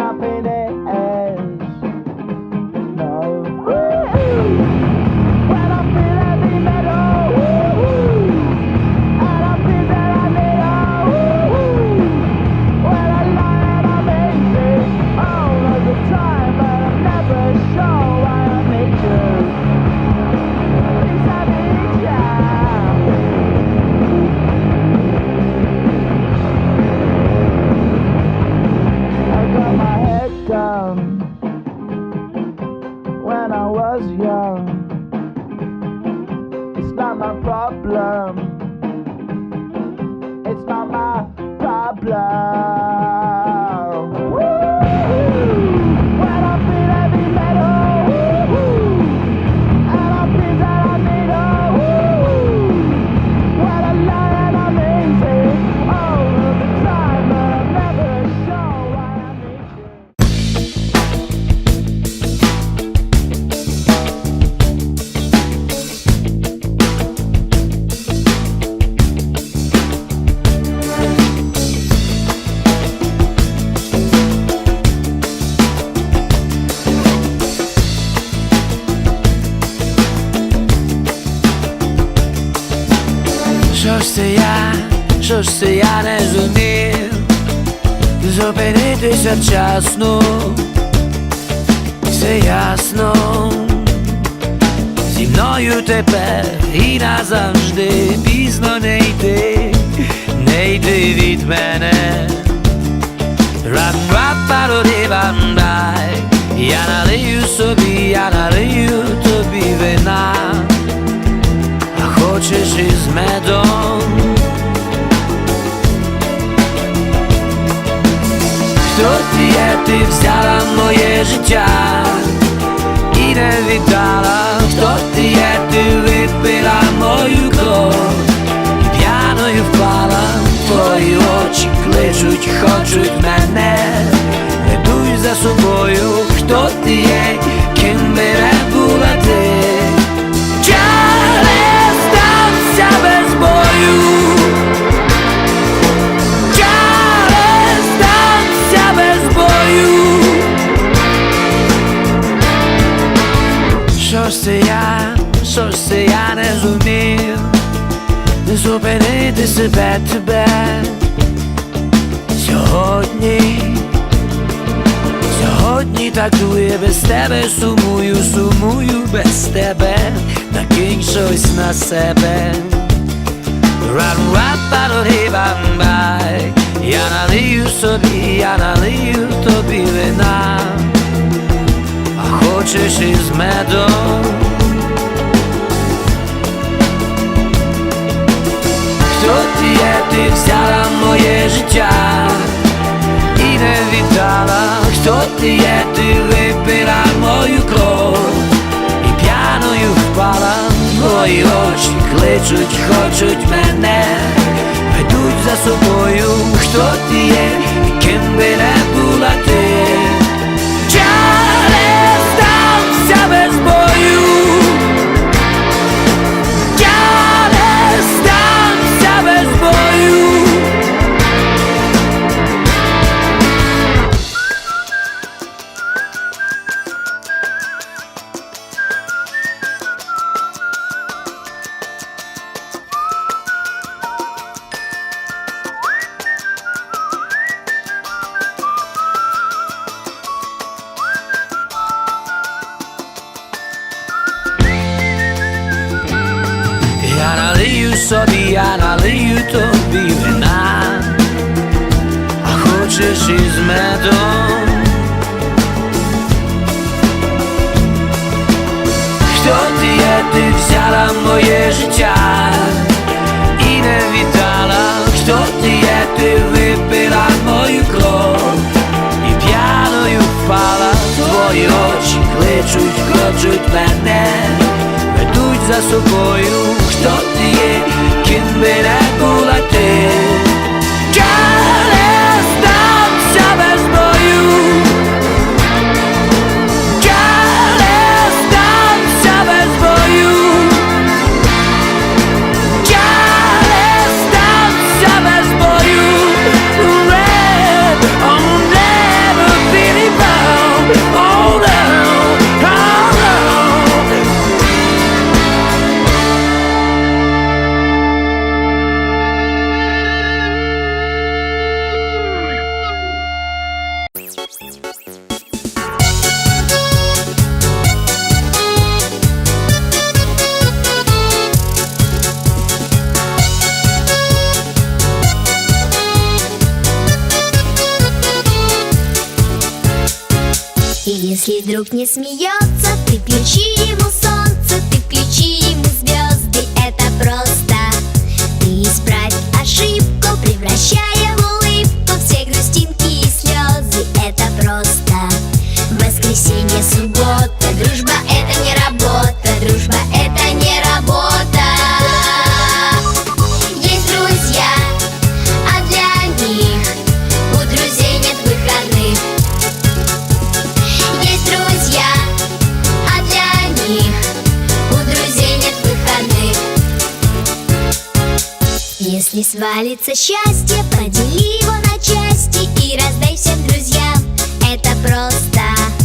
una pena. Was young. It's not my problem. It's not my problem. Що ж це я, що ж це я не зумів Зупинитися вчасно, все ясно. Зі мною тепер і назавжди пізно не йти, не йти від мене. Рап рап пароди бандай Я налию собі, я налию тобі вина хочеш із медом. Хто ти є, ти взяла моє життя і не віддала, хто ти є, ти випила мою кров зумів зупинити себе тебе сьогодні. Сьогодні так дує без тебе, сумую, сумую без тебе, накинь щось на себе. рам рап пароди бамбай Я налию собі, я налию тобі вина, а хочеш із медом. Ти ти взяла моє життя і не віддала, хто ти є, ти випила мою кров і п'яною впала, твої очі кличуть, хочуть мене, ведуть за собою, хто ти є, і ким би не собі, я налию тобі вина, а хочеш із медом. Хто ти є, ти взяла моє життя і не віддала, хто ти є, ти випила мою кров і п'яною впала, твої очі кличуть, хочуть мене, ведуть за собою, хто ти є, И Если друг не смеется, ты включи ему солнце, ты включи ему звезды, это просто. Ты исправь ошибку, превращая в Если свалится счастье, подели его на части и раздай всем друзьям. Это просто.